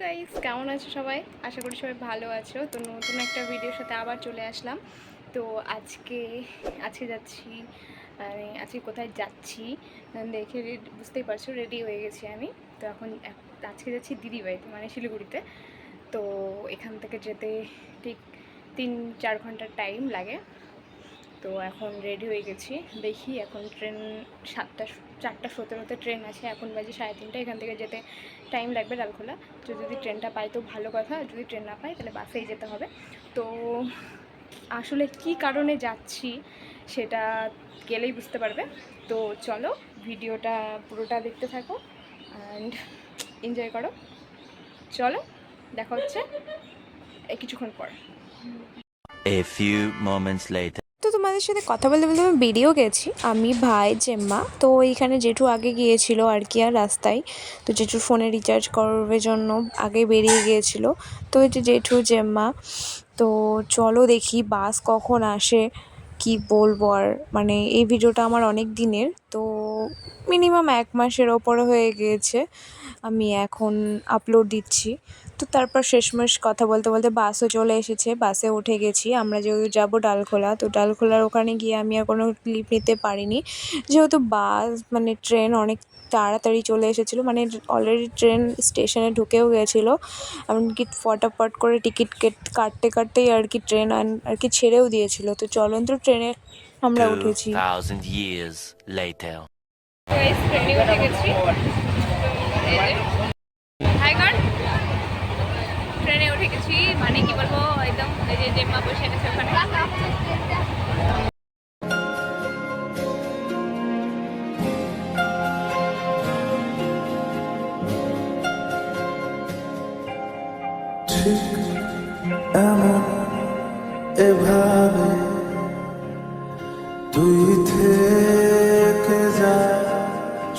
Guys কেমন আছো সবাই? আশা করি সবাই ভালো আছো। তো নতুন একটা ভিডিওর সাথে আবার চলে আসলাম। তো আজকে আজকে যাচ্ছি মানে আজকে কোথায় যাচ্ছি, দেখে বুঝতেই পারছ রেডি হয়ে গেছি আমি। তো এখন আজকে যাচ্ছি দিদি বাড়িতে মানে শিলিগুড়িতে। তো এখান থেকে যেতে ঠিক তিন, চার ঘণ্টার টাইম লাগে। তো এখন রেডি হয়ে গেছি। দেখি এখন ট্রেন সাতটা চারটা সতেরোতে ট্রেন আছে, এখন বাজে সাড়ে তিনটা, এখান থেকে যেতে টাইম লাগবে লালখোলা তো যদি ট্রেনটা পাই তো ভালো কথা যদি ট্রেন না পাই তাহলে বাসেই যেতে হবে। তো আসলে কি কারণে যাচ্ছি সেটা গেলেই বুঝতে পারবে। তো চলো ভিডিওটা পুরোটা দেখতে থাকো অ্যান্ড এনজয় করো। চলো, দেখা হচ্ছে কিছুক্ষণ পর। A few moments later. তো তোমাদের সাথে কথা বলতে বলতে আমি বেরিয়েও গেছি। আমি, ভাই, জেম্মা। তো এইখানে জেঠু আগে গিয়েছিল আর কি আর রাস্তায়। তো জেঠুর ফোনে রিচার্জ করবে জন্য আগে বেরিয়ে গিয়েছিল। তো এই যে জেঠু, জেম্মা, তো চলো দেখি বাস কখন আসে। কি বলব আর মানে এই ভিডিওটা আমার অনেক দিনের, তো মিনিমাম এক মাসের ওপরে হয়ে গিয়েছে, আমি এখন আপলোড দিচ্ছি। তো তারপর শেষমেশ কথা বলতে বলতে বাসও চলে এসেছে বাসে উঠে গেছি। আমরা যেহেতু যাব ডালখোলা, তো ডালখোলার ওখানে গিয়ে আমি আর কোনো ক্লিপ নিতে পারিনি। যেহেতু বাস মানে ট্রেন অনেক তাড়াতাড়ি চলে এসেছিল। মানে অলরেডি ট্রেন স্টেশনে ঢুকেও গেছিল। এমনকি ফটাফট করে টিকিট কাটতে কাটতেই আর কি ট্রেন আর কি ছেড়েও দিয়েছিল। তো চলন্ত ট্রেনে আমরা উঠেছি। 2000 years ট্রেনে উঠে গেছি? ট্রেনে উঠে গেছি। মানে কি বলব একদম এই যে জেম্মা বসে গেছে ওখানে। তুই থেকে যা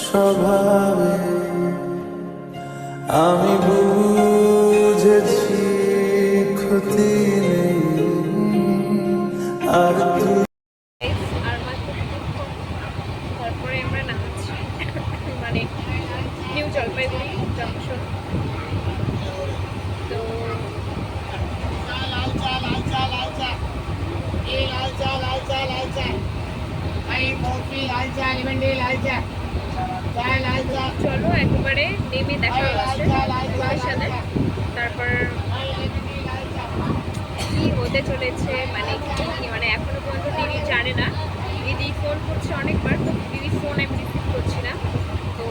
স্বভাবে। আমি বুঝেছি একবারে নেমে দেখা হচ্ছে তোমাদের সাথে তারপর কি হতে চলেছে মানে কি মানে এখনও পর্যন্ত দিদি জানে না। দিদি ফোন করছে অনেকবার তো দিদি ফোন আমি রিসিভ করছি না। তো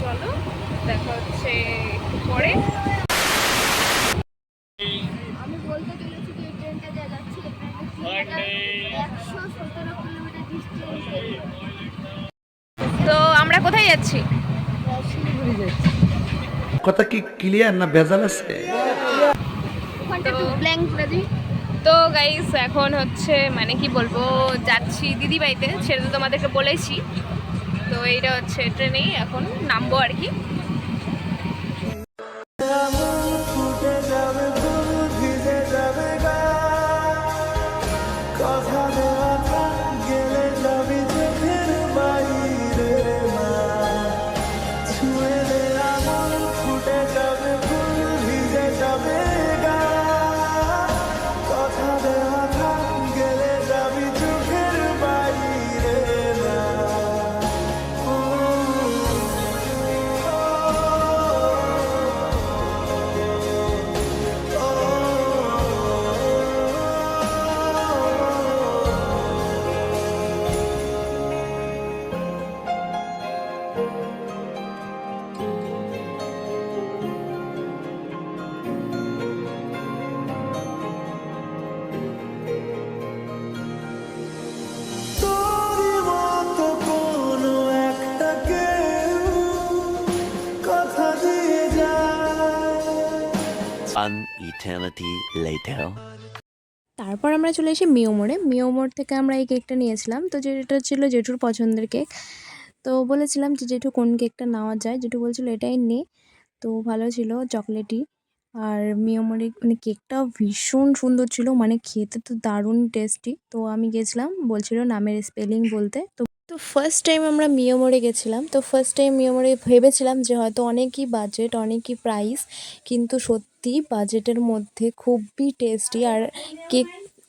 চলো দেখা হচ্ছে একটু পরে। আমি বলতে চলেছি যে ট্রেনটা যা যাচ্ছে একশো সতেরো কিলোমিটার ডিস্টেন্সে তো আমরা কোথায় যাচ্ছি? কথা কি ক্লিয়ার না ভেজাল আছে? তো গাইস এখন হচ্ছে মানে কি বলব, যাচ্ছি দিদি বাড়িতে সেটা তো তোমাদেরকে বলেছি। তো এইটা হচ্ছে ট্রেনেই এখন নামবো আর কি। One eternity later. তারপর আমরা চলে এসে মিও মোড়ে। মোড় থেকে আমরা এই কেকটা নিয়েছিলাম। তো যেটা ছিল জেঠুর পছন্দের কেক। তো বলেছিলাম যে জেঠু কোন কেকটা নেওয়া যায়? জেঠু বলছিল এটাই নে। তো ভালো ছিল চকলেটই। আর মিওমোড়ে মানে কেকটাও ভীষণ সুন্দর ছিল। মানে খেতে তো দারুণ টেস্টি তো আমি গেছিলাম। বলছিল নামের স্পেলিং বলতে। তো তো ফার্স্ট টাইম আমরা মিয়ামোড়ে গেছিলাম, তো ফার্স্ট টাইম মিয়ামোড়ে ভেবেছিলাম যে হয়তো অনেকই বাজেট অনেকই প্রাইস কিন্তু সত্যি বাজেটের মধ্যে খুবই টেস্টি আর কেক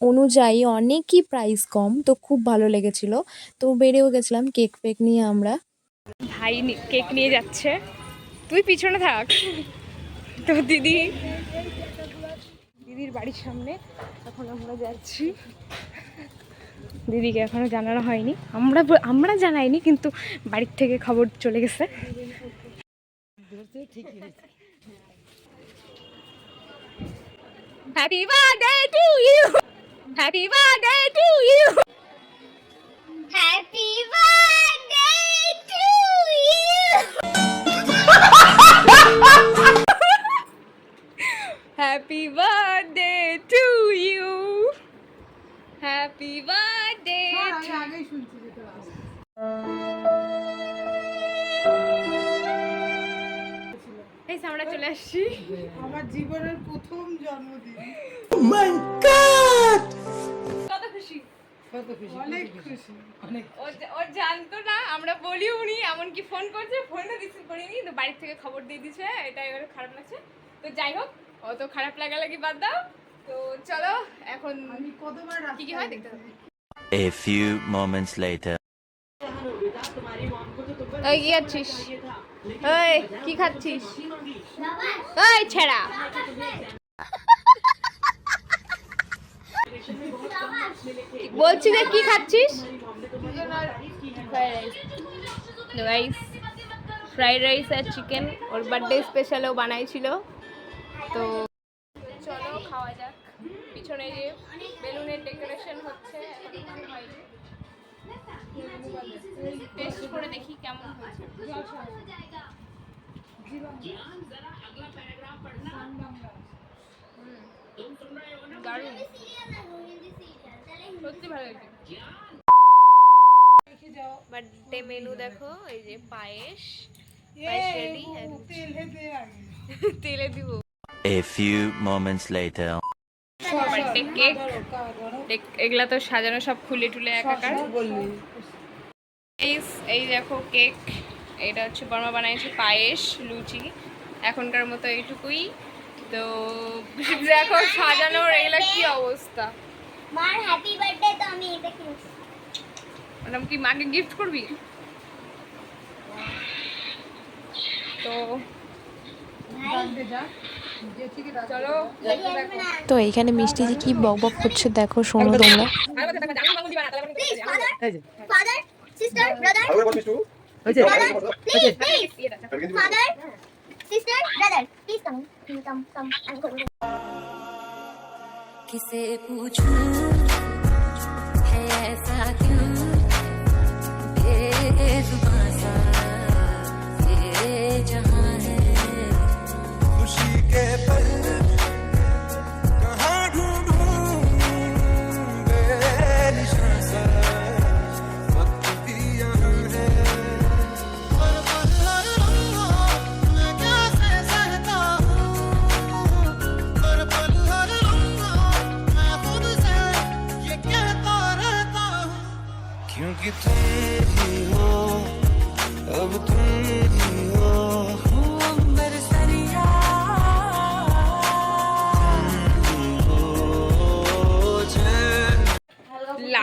অনুযায়ী অনেকই প্রাইস কম, তো খুব ভালো লেগেছিল। তো বেড়েও গেছিলাম কেক ফেক নিয়ে আমরা। ভাই কেক নিয়ে যাচ্ছে। তুই পিছনে থাক। তো দিদি, দিদির বাড়ির সামনে এখন আমরা যাচ্ছি। দিদিকে এখনও জানানো হয়নি। আমরা আমরা জানাইনি কিন্তু বাড়ির থেকে খবর চলে গেছে। Happy birthday to you happy birthday এই যে আমরা চলে আসছি। আমার জীবনের প্রথম জন্মদিন। কত খুশি? অনেক খুশি। ও জা- জানতো না আমরা বলিও নি এমনকি ফোন করছে ফোনটা রিসিভ করিনি তো বাড়ির থেকে খবর দিয়ে দিছে এটা এবারে খারাপ লাগছে। তো যাই হোক অত খারাপ লাগা লাগি বাদ দাও। তো চলো এখন আমি কতবার কি কি হয় দেখতে A few moments later. ওই কি খাচ্ছিস? ওই কি খাচ্ছিস? ওই ছেড়া। বলছি যে, কি খাচ্ছিস? রাইস ফ্রাইড রাইস আর চিকেন ওর বার্থডে স্পেশালও বানাইছিল। তো পিছনে যে বেলুনের ডেকোরেশন হচ্ছে টেস্ট করে দেখি কেমন হয়েছে হুম। দারুণ সত্যি ভালো হয়েছে বার্থডে মেনু দেখো এই যে পায়েস রেডি তেলে দিব A few moments later. Birthday cake এগুলা তো সাজানো সব খুলে টুলে একাকার। এই এই দেখো কেক। এটা হচ্ছে বর্মা বানিয়েছে পায়েস লুচি। এখনকার মতো এইটুকুই। তো দেখো সাজানোর এগুলা কি অবস্থা? মার হ্যাপি বার্থডে তো আমি এটা কিনছি। ওরকম কি মাকে গিফট করবি? তো তো এইখানে মিষ্টি যে কি বক বক করছে দেখো শোনো তোমরা father sister brother brother please please father sister brother please come come come আমি করব किसे पूछूं है ऐसा क्यों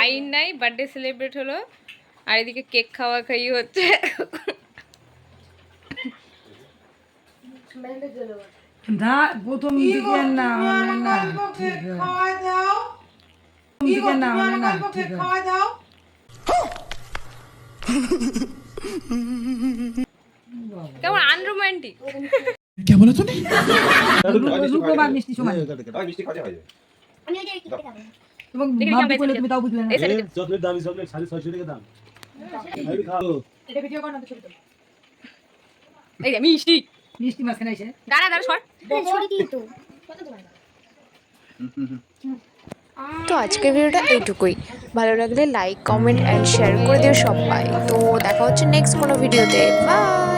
লাইন নাই বার্থডে সেলিব্রেট হলো আর এদিকে কেক খাওয়া খাই হচ্ছে। না প্রথম দিকে না মানে না ঠিক খাওয়া দাও। দিকে না মানে না খাওয়া দাও। কেমন আনরোমান্টিক মিষ্টি সময় আমি ওই যে খেতে খাব এবং দেখি ভাবতে কেমন করলে হয়েছে। তুমি তাও বুঝলে না। চকলেট দামি চকলেট সাড়ে ছয়শো টাকা দাম। আমি খাব এটা ভিডিও কর না তো ছবি এই যে মিষ্টি মিষ্টি মাঝখানে এসে দাঁড়া দাঁড়া শর্ট ছড়ি দিই তো। তো আজকের ভিডিওটা এইটুকুই। ভালো লাগলে লাইক কমেন্ট অ্যান্ড শেয়ার করে দিও সবাই। তো দেখা হচ্ছে নেক্সট কোনো ভিডিওতে। বাই